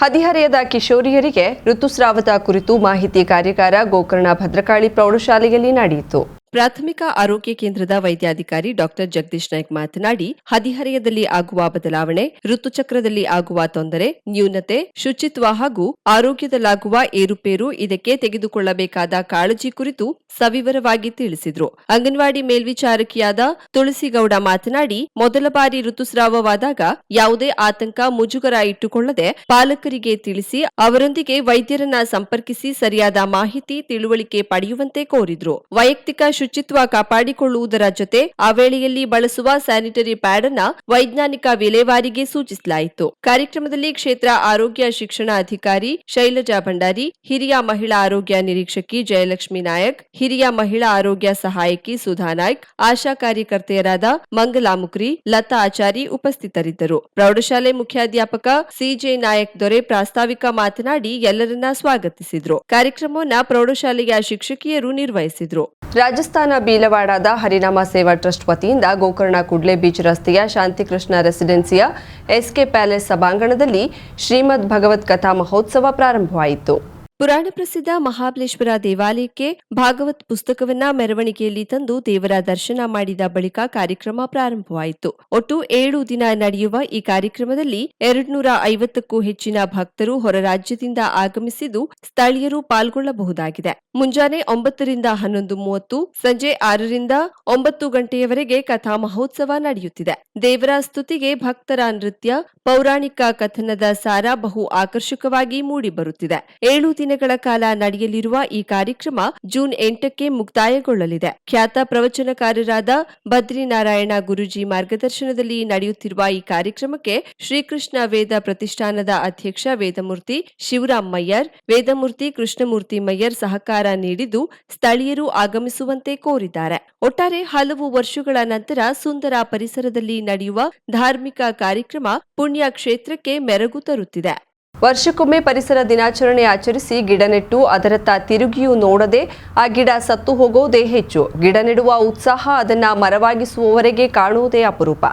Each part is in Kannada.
ಹದಿಹರೆಯದ ಕಿಶೋರಿಯರಿಗೆ ಋತುಸ್ರಾವದ ಕುರಿತು ಮಾಹಿತಿ ಕಾರ್ಯಾಗಾರ ಗೋಕರ್ಣ ಭದ್ರಕಾಳಿ ಪ್ರೌಢಶಾಲೆಯಲ್ಲಿ ನಡೆಯಿತು. ಪ್ರಾಥಮಿಕ ಆರೋಗ್ಯ ಕೇಂದ್ರದ ವೈದ್ಯಾಧಿಕಾರಿ ಡಾಕ್ಟರ್ ಜಗದೀಶ್ ನಾಯ್ಕ್ ಮಾತನಾಡಿ, ಹದಿಹರೆಯದಲ್ಲಿ ಆಗುವ ಬದಲಾವಣೆ, ಋತುಚಕ್ರದಲ್ಲಿ ಆಗುವ ತೊಂದರೆ, ನ್ಯೂನತೆ, ಶುಚಿತ್ವ ಹಾಗೂ ಆರೋಗ್ಯದಲ್ಲಾಗುವ ಏರುಪೇರು ಇದಕ್ಕೆ ತೆಗೆದುಕೊಳ್ಳಬೇಕಾದ ಕಾಳಜಿ ಕುರಿತು ಸವಿವರವಾಗಿ ತಿಳಿಸಿದರು. ಅಂಗನವಾಡಿ ಮೇಲ್ವಿಚಾರಕಿಯಾದ ತುಳಸಿಗೌಡ ಮಾತನಾಡಿ, ಮೊದಲ ಬಾರಿ ಋತುಸ್ರಾವವಾದಾಗ ಯಾವುದೇ ಆತಂಕ ಮುಜುಗರ ಇಟ್ಟುಕೊಳ್ಳದೆ ಪಾಲಕರಿಗೆ ತಿಳಿಸಿ ಅವರೊಂದಿಗೆ ವೈದ್ಯರನ್ನ ಸಂಪರ್ಕಿಸಿ ಸರಿಯಾದ ಮಾಹಿತಿ, ತಿಳುವಳಿಕೆ ಪಡೆಯುವಂತೆ ಕೋರಿದ್ರು. ವೈಯಕ್ತಿಕ ಶುಚಿತ್ವ ಕಾಪಾಡಿಕೊಳ್ಳುವುದರ ಜೊತೆ ಆ ವೇಳೆಯಲ್ಲಿ ಬಳಸುವ ಸ್ಯಾನಿಟರಿ ಪ್ಯಾಡ್ ಅನ್ನ ವೈಜ್ಞಾನಿಕ ವಿಲೇವಾರಿಗೆ ಸೂಚಿಸಲಾಯಿತು. ಕಾರ್ಯಕ್ರಮದಲ್ಲಿ ಕ್ಷೇತ್ರ ಆರೋಗ್ಯ ಶಿಕ್ಷಣ ಅಧಿಕಾರಿ ಶೈಲಜಾ ಭಂಡಾರಿ, ಹಿರಿಯ ಮಹಿಳಾ ಆರೋಗ್ಯ ನಿರೀಕ್ಷಕಿ ಜಯಲಕ್ಷ್ಮಿ ನಾಯಕ್, ಹಿರಿಯ ಮಹಿಳಾ ಆರೋಗ್ಯ ಸಹಾಯಕಿ ಸುಧಾ ನಾಯ್ಕ್, ಆಶಾ ಕಾರ್ಯಕರ್ತೆಯರಾದ ಮಂಗಲಾ ಮುಕ್ರಿ, ಲತಾ ಆಚಾರಿ ಉಪಸ್ಥಿತರಿದ್ದರು. ಪ್ರೌಢಶಾಲೆ ಮುಖ್ಯಾಧ್ಯಾಪಕ ಸಿಜೆ ನಾಯಕ್ ದೊರೆ ಪ್ರಾಸ್ತಾವಿಕ ಮಾತನಾಡಿ ಎಲ್ಲರನ್ನ ಸ್ವಾಗತಿಸಿದ್ರು. ಕಾರ್ಯಕ್ರಮವನ್ನು ಪ್ರೌಢಶಾಲೆಯ ಶಿಕ್ಷಕಿಯರು ನಿರ್ವಹಿಸಿದ್ರು. ರಾಜಸ್ಥಾನ ಬೀಲವಾಡದ ಹರಿನಾಮ ಸೇವಾ ಟ್ರಸ್ಟ್ ವತಿಯಿಂದ ಗೋಕರ್ಣ ಕುಡ್ಲೆ ಬೀಚ್ ರಸ್ತೆಯ ಶಾಂತಿಕೃಷ್ಣ ರೆಸಿಡೆನ್ಸಿಯ ಎಸ್ಕೆ ಪ್ಯಾಲೇಸ್ ಸಭಾಂಗಣದಲ್ಲಿ ಶ್ರೀಮದ್ ಭಗವತ್ ಕಥಾ ಮಹೋತ್ಸವ ಪ್ರಾರಂಭವಾಯಿತು. ಪುರಾಣ ಪ್ರಸಿದ್ಧ ಮಹಾಬಲೇಶ್ವರ ದೇವಾಲಯಕ್ಕೆ ಭಾಗವತ್ ಪುಸ್ತಕವನ್ನ ಮೆರವಣಿಗೆಯಲ್ಲಿ ತಂದು ದೇವರ ದರ್ಶನ ಮಾಡಿದ ಬಳಿಕ ಕಾರ್ಯಕ್ರಮ ಪ್ರಾರಂಭವಾಯಿತು. ಒಟ್ಟು ಏಳು ದಿನ ನಡೆಯುವ ಈ ಕಾರ್ಯಕ್ರಮದಲ್ಲಿ ಎರಡ್ನೂರ ಐವತ್ತಕ್ಕೂ ಹೆಚ್ಚಿನ ಭಕ್ತರು ಹೊರ ರಾಜ್ಯದಿಂದ ಆಗಮಿಸಿದ್ದು ಸ್ಥಳೀಯರು ಪಾಲ್ಗೊಳ್ಳಬಹುದಾಗಿದೆ. ಮುಂಜಾನೆ ಒಂಬತ್ತರಿಂದ ಹನ್ನೊಂದು ಮೂವತ್ತು, ಸಂಜೆ ಆರರಿಂದ ಒಂಬತ್ತು ಗಂಟೆಯವರೆಗೆ ಕಥಾ ಮಹೋತ್ಸವ ನಡೆಯುತ್ತಿದೆ. ದೇವರ ಸ್ತುತಿಗೆ ಭಕ್ತರ ನೃತ್ಯ, ಪೌರಾಣಿಕ ಕಥನದ ಸಾರ ಬಹು ಆಕರ್ಷಕವಾಗಿ ಮೂಡಿಬರುತ್ತಿದೆ. ಏಳು ದಿನಗಳ ಕಾಲ ನಡೆಯಲಿರುವ ಈ ಕಾರ್ಯಕ್ರಮ ಜೂನ್ ಎಂಟಕ್ಕೆ ಮುಕ್ತಾಯಗೊಳ್ಳಲಿದೆ. ಖ್ಯಾತ ಪ್ರವಚನಕಾರರಾದ ಬದ್ರಿನಾರಾಯಣ ಗುರುಜಿ ಮಾರ್ಗದರ್ಶನದಲ್ಲಿ ನಡೆಯುತ್ತಿರುವ ಈ ಕಾರ್ಯಕ್ರಮಕ್ಕೆ ಶ್ರೀಕೃಷ್ಣ ವೇದ ಪ್ರತಿಷ್ಠಾನದ ಅಧ್ಯಕ್ಷ ವೇದಮೂರ್ತಿ ಶಿವರಾಮ್ ಮಯ್ಯರ್ ವೇದಮೂರ್ತಿ ಕೃಷ್ಣಮೂರ್ತಿ ಮಯ್ಯರ್ ಸಹಕಾರ ನೀಡಿದ್ದು ಸ್ಥಳೀಯರು ಆಗಮಿಸುವಂತೆ ಕೋರಿದ್ದಾರೆ. ಒಟ್ಟಾರೆ ಹಲವು ವರ್ಷಗಳ ನಂತರ ಸುಂದರ ಪರಿಸರದಲ್ಲಿ ನಡೆಯುವ ಧಾರ್ಮಿಕ ಕಾರ್ಯಕ್ರಮ ಪುಣ್ಯ ಕ್ಷೇತ್ರಕ್ಕೆ ಮೆರಗು ತರುತ್ತಿದೆ. ವರ್ಷಕ್ಕೊಮ್ಮೆ ಪರಿಸರ ದಿನಾಚರಣೆ ಆಚರಿಸಿ ಗಿಡ ನೆಟ್ಟು ಅದರತ್ತ ತಿರುಗಿಯೂ ನೋಡದೆ ಆ ಗಿಡ ಸತ್ತು ಹೋಗೋದೇ ಹೆಚ್ಚು. ಗಿಡ ನೆಡುವ ಉತ್ಸಾಹ ಅದನ್ನ ಮರವಾಗಿಸುವವರೆಗೆ ಕಾಣುವುದೇ ಅಪರೂಪ.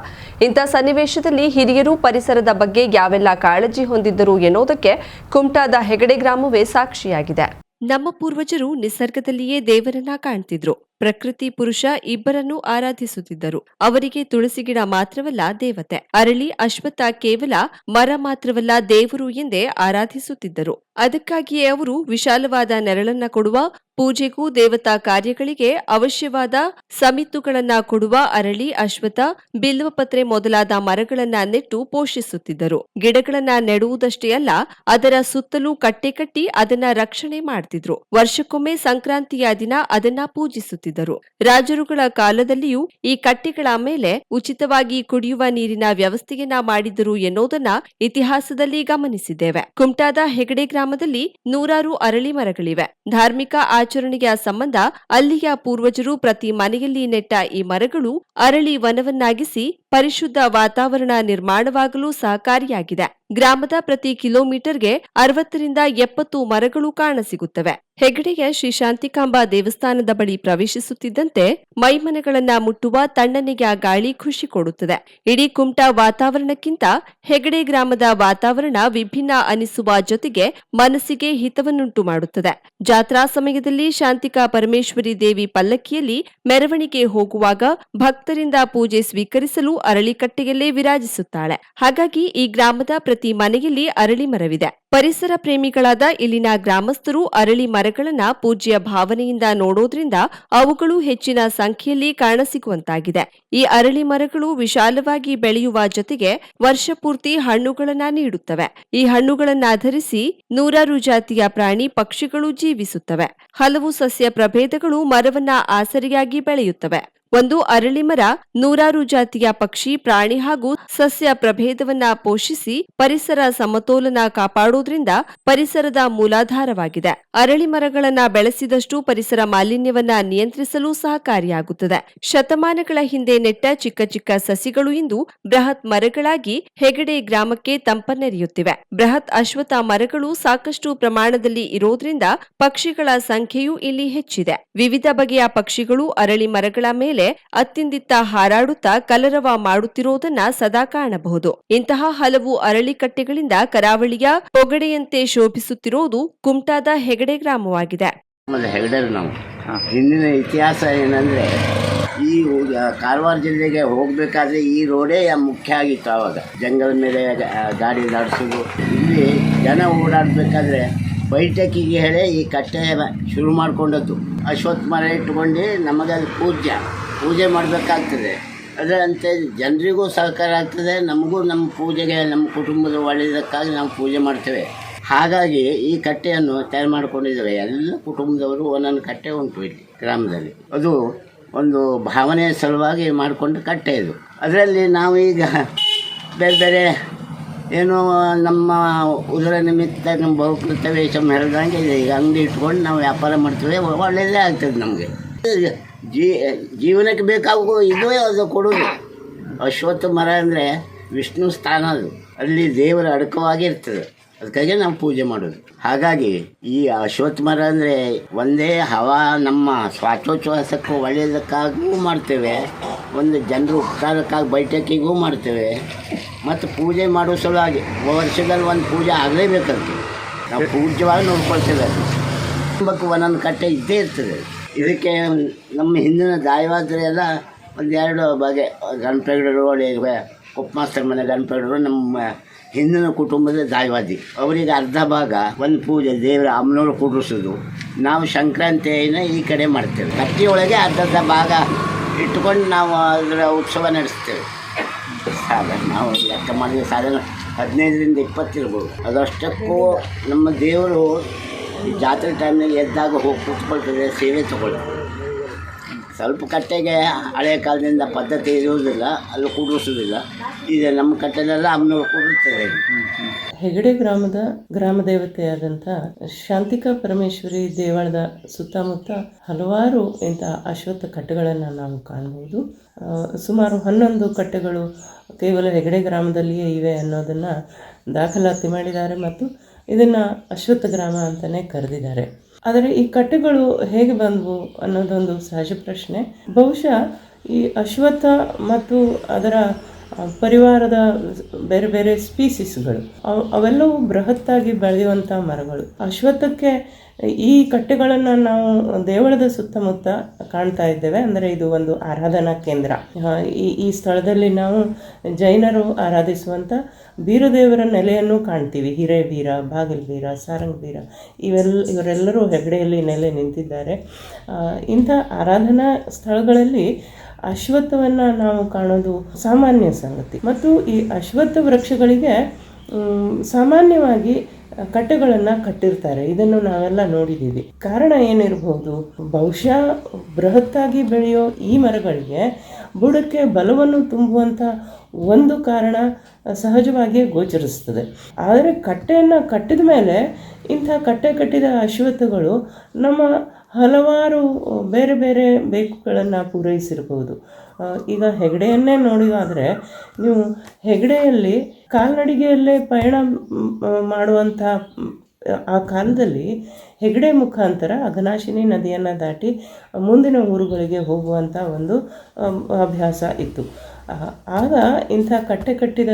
ಇಂಥ ಸನ್ನಿವೇಶದಲ್ಲಿ ಹಿರಿಯರು ಪರಿಸರದ ಬಗ್ಗೆ ಯಾವೆಲ್ಲ ಕಾಳಜಿ ಹೊಂದಿದ್ದರು ಎನ್ನುವುದಕ್ಕೆ ಕುಮಟಾದ ಹೆಗಡೆ ಗ್ರಾಮವೇ ಸಾಕ್ಷಿಯಾಗಿದೆ. ನಮ್ಮ ಪೂರ್ವಜರು ನಿಸರ್ಗದಲ್ಲಿಯೇ ದೇವರನ್ನ ಕಾಣ್ತಿದ್ರು. ಪ್ರಕೃತಿ ಪುರುಷ ಇಬ್ಬರನ್ನೂ ಆರಾಧಿಸುತ್ತಿದ್ದರು. ಅವರಿಗೆ ತುಳಸಿ ಗಿಡ ಮಾತ್ರವಲ್ಲ ದೇವತೆ. ಅರಳಿ ಅಶ್ವಥ ಕೇವಲ ಮರ ಮಾತ್ರವಲ್ಲ ದೇವರು ಎಂದೇ ಆರಾಧಿಸುತ್ತಿದ್ದರು. ಅದಕ್ಕಾಗಿಯೇ ಅವರು ವಿಶಾಲವಾದ ನೆರಳನ್ನ ಕೊಡುವ, ಪೂಜೆಗೂ ದೇವತಾ ಕಾರ್ಯಗಳಿಗೆ ಅವಶ್ಯವಾದ ಸಮಿತ್ತುಗಳನ್ನ ಕೊಡುವ ಅರಳಿ ಅಶ್ವತ್ಥ ಬಿಲ್ವಪತ್ರೆ ಮೊದಲಾದ ಮರಗಳನ್ನ ನೆಟ್ಟು ಪೋಷಿಸುತ್ತಿದ್ದರು. ಗಿಡಗಳನ್ನ ನೆಡುವುದಷ್ಟೇ ಅಲ್ಲ, ಅದರ ಸುತ್ತಲೂ ಕಟ್ಟೆ ಕಟ್ಟಿ ಅದನ್ನ ರಕ್ಷಣೆ ಮಾಡ್ತಿದ್ರು. ವರ್ಷಕ್ಕೊಮ್ಮೆ ಸಂಕ್ರಾಂತಿಯ ದಿನ ಅದನ್ನ ಪೂಜಿಸುತ್ತಿದ್ದರು. ರಾಜರುಗಳ ಕಾಲದಲ್ಲಿಯೂ ಈ ಕಟ್ಟೆಗಳ ಮೇಲೆ ಉಚಿತವಾಗಿ ಕುಡಿಯುವ ನೀರಿನ ವ್ಯವಸ್ಥೆಯನ್ನ ಮಾಡಿದರು ಎನ್ನುವುದನ್ನ ಇತಿಹಾಸದಲ್ಲಿ ಗಮನಿಸಿದ್ದೇವೆ. ಕುಮಟಾದ ಹೆಗಡೆ ಗ್ರಾಮದಲ್ಲಿ ನೂರಾರು ಅರಳಿ ಮರಗಳಿವೆ. ಧಾರ್ಮಿಕ ಆಚರಣೆಯ ಸಂಬಂಧ ಅಲ್ಲಿಯ ಪೂರ್ವಜರು ಪ್ರತಿ ಮನೆಯಲ್ಲಿ ನೆಟ್ಟ ಈ ಮರಗಳು ಅರಳಿ ವನವನ್ನಾಗಿಸಿ ಪರಿಶುದ್ಧ ವಾತಾವರಣ ನಿರ್ಮಾಣವಾಗಲು ಸಹಕಾರಿಯಾಗಿದೆ. ಗ್ರಾಮದ ಪ್ರತಿ ಕಿಲೋಮೀಟರ್ಗೆ ಅರವತ್ತರಿಂದ ಎಪ್ಪತ್ತು ಮರಗಳು ಕಾಣಸಿಗುತ್ತವೆ. ಹೆಗಡೆಯ ಶ್ರೀ ಶಾಂತಿಕಾಂಬಾ ದೇವಸ್ಥಾನದ ಬಳಿ ಪ್ರವೇಶಿಸುತ್ತಿದ್ದಂತೆ ಮೈಮನಗಳನ್ನ ಮುಟ್ಟುವ ತಣ್ಣನೆಯ ಗಾಳಿ ಖುಷಿ ಕೊಡುತ್ತದೆ. ಇಡೀ ಕುಮಟಾ ವಾತಾವರಣಕ್ಕಿಂತ ಹೆಗಡೆ ಗ್ರಾಮದ ವಾತಾವರಣ ವಿಭಿನ್ನ ಅನಿಸುವ ಜೊತೆಗೆ ಮನಸ್ಸಿಗೆ ಹಿತವನ್ನುಂಟು ಮಾಡುತ್ತದೆ. ಜಾತ್ರಾ ಸಮಯದಲ್ಲಿ ಶಾಂತಿಕಾ ಪರಮೇಶ್ವರಿ ದೇವಿ ಪಲ್ಲಕ್ಕಿಯಲ್ಲಿ ಮೆರವಣಿಗೆ ಹೋಗುವಾಗ ಭಕ್ತರಿಂದ ಪೂಜೆ ಸ್ವೀಕರಿಸಲು ಅರಳಿಕಟ್ಟೆಯಲ್ಲೇ ವಿರಾಜಿಸುತ್ತಾಳೆ. ಹಾಗಾಗಿ ಈ ಗ್ರಾಮದ ಪ್ರತಿ ಮನೆಯಲ್ಲಿ ಅರಳಿ ಮರವಿದೆ. ಪರಿಸರ ಪ್ರೇಮಿಗಳಾದ ಇಲ್ಲಿನ ಗ್ರಾಮಸ್ಥರು ಅರಳಿ ಮರಗಳನ್ನ ಪೂಜ್ಯ ಭಾವನೆಯಿಂದ ನೋಡೋದ್ರಿಂದ ಅವುಗಳು ಹೆಚ್ಚಿನ ಸಂಖ್ಯೆಯಲ್ಲಿ ಕಾಣಸಿಗುವಂತಾಗಿದೆ. ಈ ಅರಳಿ ಮರಗಳು ವಿಶಾಲವಾಗಿ ಬೆಳೆಯುವ ಜೊತೆಗೆ ವರ್ಷಪೂರ್ತಿ ಹಣ್ಣುಗಳನ್ನ ನೀಡುತ್ತವೆ. ಈ ಹಣ್ಣುಗಳನ್ನಾಧರಿಸಿ ನೂರಾರು ಜಾತಿಯ ಪ್ರಾಣಿ ಪಕ್ಷಿಗಳು ಜೀವಿಸುತ್ತವೆ. ಹಲವು ಸಸ್ಯ ಪ್ರಭೇದಗಳು ಮರವನ್ನ ಆಸರಿಯಾಗಿ ಬೆಳೆಯುತ್ತವೆ. ಒಂದು ಅರಳಿ ಮರ ನೂರಾರು ಜಾತಿಯ ಪಕ್ಷಿ, ಪ್ರಾಣಿ ಹಾಗೂ ಸಸ್ಯ ಪ್ರಭೇದವನ್ನ ಪೋಷಿಸಿ ಪರಿಸರ ಸಮತೋಲನ ಕಾಪಾಡುವುದರಿಂದ ಪರಿಸರದ ಮೂಲಾಧಾರವಾಗಿದೆ. ಅರಳಿ ಮರಗಳನ್ನ ಬೆಳೆಸಿದಷ್ಟು ಪರಿಸರ ಮಾಲಿನ್ಯವನ್ನ ನಿಯಂತ್ರಿಸಲು ಸಹಕಾರಿಯಾಗುತ್ತದೆ. ಶತಮಾನಗಳ ಹಿಂದೆ ನೆಟ್ಟ ಚಿಕ್ಕ ಚಿಕ್ಕ ಸಸಿಗಳು ಇಂದು ಬೃಹತ್ ಮರಗಳಾಗಿ ಹೆಗಡೆ ಗ್ರಾಮಕ್ಕೆ ತಂಪನ್ನೆರೆಯುತ್ತಿವೆ. ಬೃಹತ್ ಅಶ್ವತ್ಥ ಮರಗಳು ಸಾಕಷ್ಟು ಪ್ರಮಾಣದಲ್ಲಿ ಇರೋದ್ರಿಂದ ಪಕ್ಷಿಗಳ ಸಂಖ್ಯೆಯೂ ಇಲ್ಲಿ ಹೆಚ್ಚಿದೆ. ವಿವಿಧ ಬಗೆಯ ಪಕ್ಷಿಗಳು ಅರಳಿ ಮರಗಳ ಮೇಲೆ ಮೇಲೆ ಅತ್ತಿಂದಿತ್ತ ಹಾರಾಡುತ್ತಾ ಕಲರವ ಮಾಡುತ್ತಿರುವುದನ್ನ ಸದಾ ಕಾಣಬಹುದು. ಇಂತಹ ಹಲವು ಅರಳಿಕಟ್ಟೆಗಳಿಂದ ಕರಾವಳಿಯ ಪೊಗಡೆಯಂತೆ ಶೋಭಿಸುತ್ತಿರುವುದು ಕುಮಟಾದ ಹೆಗಡೆ ಗ್ರಾಮವಾಗಿದೆ. ನಾವು. ಹಿಂದಿನ ಇತಿಹಾಸ ಏನಂದ್ರೆ ಈ ಕಾರವಾರ ಜಿಲ್ಲೆಗೆ ಹೋಗಬೇಕಾದ್ರೆ ಈ ರೋಡೇ ಮುಖ್ಯ ಆಗಿತ್ತು ಆವಾಗ. ಜಂಗಲ್ ಮೇಲೆ ಗಾಡಿ ನಡೆಸೋದು ಇಲ್ಲಿ ಜನ ಓಡಾಡಬೇಕಾದ್ರೆ ಬೈಟಕಿಗೆ ಹೇಳಿ ಈ ಕಟ್ಟೆ ಶುರು ಮಾಡಿಕೊಂಡದ್ದು. ಅಶ್ವತ್ಥ ಮರ ಇಟ್ಕೊಂಡು ನಮಗೆ ಅದು ಪೂಜ್ಯ. ಪೂಜೆ ಮಾಡಬೇಕಾಗ್ತದೆ. ಅದರಂತೆ ಜನರಿಗೂ ಸಹಕಾರ ಆಗ್ತದೆ, ನಮಗೂ ನಮ್ಮ ಪೂಜೆಗೆ, ನಮ್ಮ ಕುಟುಂಬದ ಒಳ್ಳೆಯದಕ್ಕಾಗಿ ನಾವು ಪೂಜೆ ಮಾಡ್ತೇವೆ. ಹಾಗಾಗಿ ಈ ಕಟ್ಟೆಯನ್ನು ತಯಾರು ಮಾಡಿಕೊಂಡಿದ್ದೇವೆ. ಎಲ್ಲ ಕುಟುಂಬದವರು ಒಂದೊಂದು ಕಟ್ಟೆ ಉಂಟು ಇಲ್ಲಿ ಗ್ರಾಮದಲ್ಲಿ. ಅದು ಒಂದು ಭಾವನೆಯ ಸಲುವಾಗಿ ಮಾಡಿಕೊಂಡು ಕಟ್ಟೆ ಇದು. ಅದರಲ್ಲಿ ನಾವು ಈಗ ಬೇರೆ ಬೇರೆ ಏನು ನಮ್ಮ ಉದರ ನಿಮಿತ್ತ ನಮ್ಮ ಬಹುಕೃತ ವೇಷ ಹೇಳ್ದಂಗೆ ಈಗ ಅಂಗಡಿ ಇಟ್ಕೊಂಡು ನಾವು ವ್ಯಾಪಾರ ಮಾಡ್ತೇವೆ. ಒಳ್ಳೆಯದೇ ಆಗ್ತದೆ ನಮಗೆ. ಜೀ, ಜೀವನಕ್ಕೆ ಬೇಕಾಗೋ ಇದು ಅದು ಕೊಡೋದು? ಅಶ್ವತ್ಥ ಮರ ಅಂದರೆ ವಿಷ್ಣು ಸ್ಥಾನ ಅದು. ಅಲ್ಲಿ ದೇವರ ಅಡಕವಾಗಿರ್ತದೆ ಅದಕ್ಕಾಗಿ ನಾವು ಪೂಜೆ ಮಾಡೋದು. ಹಾಗಾಗಿ ಈ ಅಶ್ವತ್ಥ ಮರ ಅಂದರೆ ಒಂದೇ ಹವಾ, ನಮ್ಮ ಶ್ವಾಸೋಚ್ಛ್ವಾಸಕ್ಕೂ ಒಳ್ಳೆಯದಕ್ಕಾಗೂ ಮಾಡ್ತೇವೆ. ಒಂದು ಜನರು ಉಪಕಾರಕ್ಕಾಗಿ ಬೈಠಕಿಗೂ ಮಾಡ್ತೇವೆ. ಮತ್ತು ಪೂಜೆ ಮಾಡೋ ಸಲುವಾಗಿ ವರ್ಷದಲ್ಲಿ ಒಂದು ಪೂಜೆ ಆಗಲೇಬೇಕಂತೆ. ನಾವು ಪೂಜ್ಯವಾಗಿ ನೋಡ್ಕೊಳ್ತೇವೆ. ಕುಟುಂಬಕ್ಕೆ ಒಂದೊಂದು ಕಟ್ಟೆ ಇದ್ದೇ ಇರ್ತದೆ. ಇದಕ್ಕೆ ನಮ್ಮ ಹಿಂದಿನ ಎಲ್ಲ ಒಂದೆರಡು ಬಗೆ ಗಣಪೇಗಡರು ಒಳ್ಳೆಯ ಮನೆ ಗಣಪಗಡರು ನಮ್ಮ ಹಿಂದಿನ ಕುಟುಂಬದ ದಾಯವಾದಿ. ಅವರಿಗೆ ಅರ್ಧ ಭಾಗ ಒಂದು ಪೂಜೆ ದೇವರ ಅಮ್ಮನವ್ರು ಕೂಡಿಸೋದು ನಾವು ಸಂಕ್ರಾಂತಿಯನ್ನು ಈ ಕಡೆ ಮಾಡ್ತೇವೆ. ಕಟ್ಟಿಯೊಳಗೆ ಅರ್ಧರ್ಧ ಭಾಗ ಇಟ್ಕೊಂಡು ನಾವು ಅದರ ಉತ್ಸವ ನಡೆಸ್ತೇವೆ. ಸಾಧಾರಣ ನಾವು ಲೆಕ್ಕ ಮಾಡಿದ್ರೆ ಸಾಧಾರಣ ಹದಿನೈದರಿಂದ ಇಪ್ಪತ್ತಿರ್ಬೋದು ಅದಷ್ಟಕ್ಕೂ ನಮ್ಮ ದೇವರು ಈ ಜಾತ್ರೆ ಟೈಮ್ನಲ್ಲಿ ಎದ್ದಾಗ ಹೋಗಿ ಕೂತ್ಕೊಳ್ತದೆ, ಸೇವೆ ತಗೊಳ್ತದೆ. ಸ್ವಲ್ಪ ಕಟ್ಟೆಗೆ ಹಳೆಯ ಕಾಲದಿಂದ ಪದ್ಧತಿ ಇರುವುದಿಲ್ಲ ಅಲ್ಲಿ ಕೂಡಿಸೋದಿಲ್ಲ ಈಗ ನಮ್ಮ ಕಟ್ಟೆಲೆಲ್ಲ ಅಮ್ಮನವ್ರು ಕೂಡುತ್ತದೆ ಹೆಗಡೆ ಗ್ರಾಮದ ಗ್ರಾಮ ದೇವತೆಯಾದಂಥ ಶಾಂತಿಕಾ ಪರಮೇಶ್ವರಿ ದೇವಾಲಯದ ಸುತ್ತಮುತ್ತ ಹಲವಾರು ಇಂಥ ಅಶ್ವತ್ಥ ಕಟ್ಟೆಗಳನ್ನು ನಾವು ಕಾಣಬಹುದು ಸುಮಾರು ಹನ್ನೊಂದು ಕಟ್ಟೆಗಳು ಕೇವಲ ಹೆಗಡೆ ಗ್ರಾಮದಲ್ಲಿಯೇ ಇವೆ ಅನ್ನೋದನ್ನು ದಾಖಲಾತಿ ಮಾಡಿದ್ದಾರೆ ಮತ್ತು ಇದನ್ನು ಅಶ್ವತ್ಥ ಗ್ರಾಮ ಅಂತಲೇ ಕರೆದಿದ್ದಾರೆ. ಆದರೆ ಈ ಕಟ್ಟೆಗಳು ಹೇಗೆ ಬಂದವು ಅನ್ನೋದೊಂದು ಸಹಜ ಪ್ರಶ್ನೆ. ಬಹುಶಃ ಈ ಅಶ್ವತ್ಥ ಮತ್ತು ಅದರ ಪರಿವಾರದ ಬೇರೆ ಬೇರೆ ಸ್ಪೀಸಿಸ್ಗಳು ಅವ್- ಅವೆಲ್ಲವೂ ಬೃಹತ್ತಾಗಿ ಬೆಳೆಯುವಂಥ ಮರಗಳು. ಅಶ್ವತ್ಥಕ್ಕೆ ಈ ಕಟ್ಟೆಗಳನ್ನು ನಾವು ದೇವಳದ ಸುತ್ತಮುತ್ತ ಕಾಣ್ತಾ ಇದ್ದೇವೆ. ಅಂದರೆ ಇದು ಒಂದು ಆರಾಧನಾ ಕೇಂದ್ರ. ಈ ಈ ಸ್ಥಳದಲ್ಲಿ ನಾವು ಜೈನರು ಆರಾಧಿಸುವಂಥ ಬೀರದೇವರ ನೆಲೆಯನ್ನು ಕಾಣ್ತೀವಿ. ಹಿರೇಬೀರ, ಬಾಗಿಲಬೀರ, ಸಾರಂಗಬೀರ. ಇವೆಲ್ಲ ಇವರೆಲ್ಲರೂ ಹೆಗಡೆಯಲ್ಲಿ ನೆಲೆ ನಿಂತಿದ್ದಾರೆ. ಇಂಥ ಆರಾಧನಾ ಸ್ಥಳಗಳಲ್ಲಿ ಅಶ್ವತ್ಥವನ್ನು ನಾವು ಕಾಣೋದು ಸಾಮಾನ್ಯ ಸಂಗತಿ. ಮತ್ತು ಈ ಅಶ್ವತ್ಥ ವೃಕ್ಷಗಳಿಗೆ ಸಾಮಾನ್ಯವಾಗಿ ಕಟ್ಟೆಗಳನ್ನು ಕಟ್ಟಿರ್ತಾರೆ. ಇದನ್ನು ನಾವೆಲ್ಲ ನೋಡಿದ್ದೀವಿ ಕಾರಣ ಏನಿರಬಹುದು ಬಹುಶಃ ಬೃಹತ್ತಾಗಿ ಬೆಳೆಯೋ ಈ ಮರಗಳಿಗೆ ಬುಡಕ್ಕೆ ಬಲವನ್ನು ತುಂಬುವಂಥ ಒಂದು ಕಾರಣ ಸಹಜವಾಗಿಯೇ ಗೋಚರಿಸ್ತದೆ ಆದರೆ ಕಟ್ಟೆಯನ್ನು ಕಟ್ಟಿದ ಮೇಲೆ ಇಂಥ ಕಟ್ಟೆ ಕಟ್ಟಿದ ಅಶ್ವತ್ಥಗಳು ನಮ್ಮ ಹಲವಾರು ಬೇರೆ ಬೇರೆ ಬೇಕುಗಳನ್ನು ಪೂರೈಸಿರ್ಬೋದು ಈಗ ಹೆಗಡೆಯನ್ನೇ ನೋಡಿದಾದರೆ, ನೀವು ಹೆಗಡೆಯಲ್ಲಿ ಕಾಲ್ನಡಿಗೆಯಲ್ಲೇ ಪಯಣ ಮಾಡುವಂಥ ಆ ಕಾಲದಲ್ಲಿ ಹೆಗಡೆ ಮುಖಾಂತರ ಅಘನಾಶಿನಿ ನದಿಯನ್ನು ದಾಟಿ ಮುಂದಿನ ಊರುಗಳಿಗೆ ಹೋಗುವಂಥ ಒಂದು ಅಭ್ಯಾಸ ಇತ್ತು. ಆಗ ಇಂಥ ಕಟ್ಟೆ ಕಟ್ಟಿದ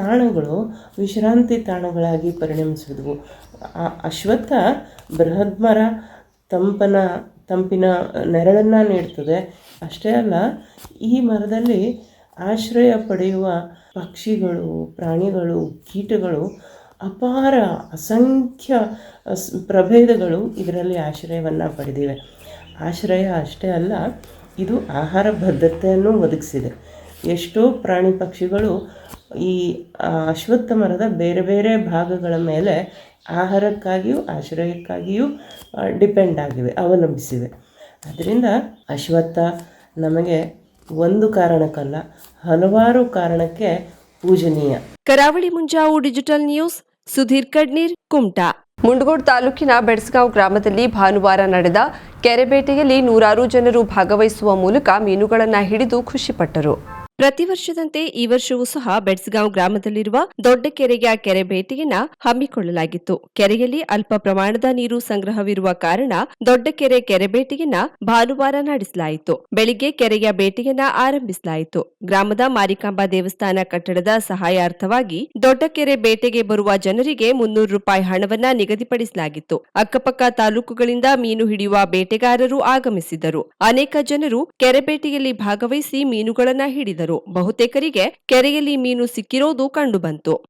ತಾಣಗಳು ವಿಶ್ರಾಂತಿ ತಾಣಗಳಾಗಿ ಪರಿಣಮಿಸಿದ್ವು. ಅಶ್ವತ್ಥ ಬೃಹತ್ ಮರ ತಂಪನ, ತಂಪಿನ ನೆರಳನ್ನು ನೀಡ್ತದೆ. ಅಷ್ಟೇ ಅಲ್ಲ, ಈ ಮರದಲ್ಲಿ ಆಶ್ರಯ ಪಡೆಯುವ ಪಕ್ಷಿಗಳು, ಪ್ರಾಣಿಗಳು, ಕೀಟಗಳು, ಅಪಾರ ಅಸಂಖ್ಯ ಪ್ರಭೇದಗಳು ಇದರಲ್ಲಿ ಆಶ್ರಯವನ್ನು ಪಡೆದಿವೆ. ಆಶ್ರಯ ಅಷ್ಟೇ ಅಲ್ಲ, ಇದು ಆಹಾರ ಭದ್ರತೆಯನ್ನು ಒದಗಿಸಿದೆ. ಎಷ್ಟೋ ಪ್ರಾಣಿ ಪಕ್ಷಿಗಳು ಈ ಅಶ್ವತ್ಥ ಮರದ ಬೇರೆ ಬೇರೆ ಭಾಗಗಳ ಮೇಲೆ ಆಹಾರಕ್ಕಾಗಿಯೂ ಆಶ್ರಯಕ್ಕಾಗಿಯೂ ಡಿಪೆಂಡ್ ಆಗಿವೆ ಅವಲಂಬಿಸಿವೆ. ಅದರಿಂದ ಅಶ್ವತ್ಥ ನಮಗೆ ಒಂದು ಕಾರಣಕ್ಕಲ್ಲ ಹಲವಾರು ಕಾರಣಕ್ಕೆ ಪೂಜನೀಯ. Karavali Munjavu digital news Sudhir Kadneer Kumta. Mundgod ತಾಲೂಕಿನ ಬೆಡ್ಸ್ಗಾಂವ್ ಗ್ರಾಮದಲ್ಲಿ ಭಾನುವಾರ ನಡೆದ ಕೆರೆಬೇಟೆಯಲ್ಲಿ ನೂರಾರು ಜನರು ಭಾಗವಹಿಸುವ ಮೂಲಕ ಮೀನುಗಳನ್ನು ಹಿಡಿದು ಖುಷಿಪಟ್ಟರು. ಪ್ರತಿ ವರ್ಷದಂತೆ ಈ ವರ್ಷವೂ ಸಹ ಬೆಡ್ಸ್ಗಾಂವ್ ಗ್ರಾಮದಲ್ಲಿರುವ ದೊಡ್ಡ ಕೆರೆಯ ಕೆರೆ ಭೇಟಿಯನ್ನ ಹಮ್ಮಿಕೊಳ್ಳಲಾಗಿತ್ತು. ಕೆರೆಯಲ್ಲಿ ಅಲ್ಪ ಪ್ರಮಾಣದ ನೀರು ಸಂಗ್ರಹವಿರುವ ಕಾರಣ ದೊಡ್ಡ ಕೆರೆ ಕೆರೆ ಭೇಟಿಯನ್ನ ಭಾನುವಾರ ನಡೆಸಲಾಯಿತು. ಬೆಳಿಗ್ಗೆ ಕೆರೆಯ ಭೇಟಿಯನ್ನ ಆರಂಭಿಸಲಾಯಿತು. ಗ್ರಾಮದ ಮಾರಿಕಾಂಬಾ ದೇವಸ್ಥಾನ ಕಟ್ಟಡದ ಸಹಾಯಾರ್ಥವಾಗಿ ದೊಡ್ಡ ಕೆರೆ ಬೇಟೆಗೆ ಬರುವ ಜನರಿಗೆ ಮುನ್ನೂರು ರೂಪಾಯಿ ಹಣವನ್ನ ನಿಗದಿಪಡಿಸಲಾಗಿತ್ತು. ಅಕ್ಕಪಕ್ಕ ತಾಲೂಕುಗಳಿಂದ ಮೀನು ಹಿಡಿಯುವ ಬೇಟೆಗಾರರು ಆಗಮಿಸಿದರು ಅನೇಕ ಜನರು ಕೆರೆ ಬೇಟೆಯಲ್ಲಿ ಭಾಗವಹಿಸಿ ಮೀನುಗಳನ್ನ ಹಿಡಿದರು. ಬಹುತೇಕರಿಗೆ ಕೆರೆಯಲ್ಲಿ ಮೀನು ಸಿಕ್ಕಿರೋದು ಕಂಡುಬಂತು.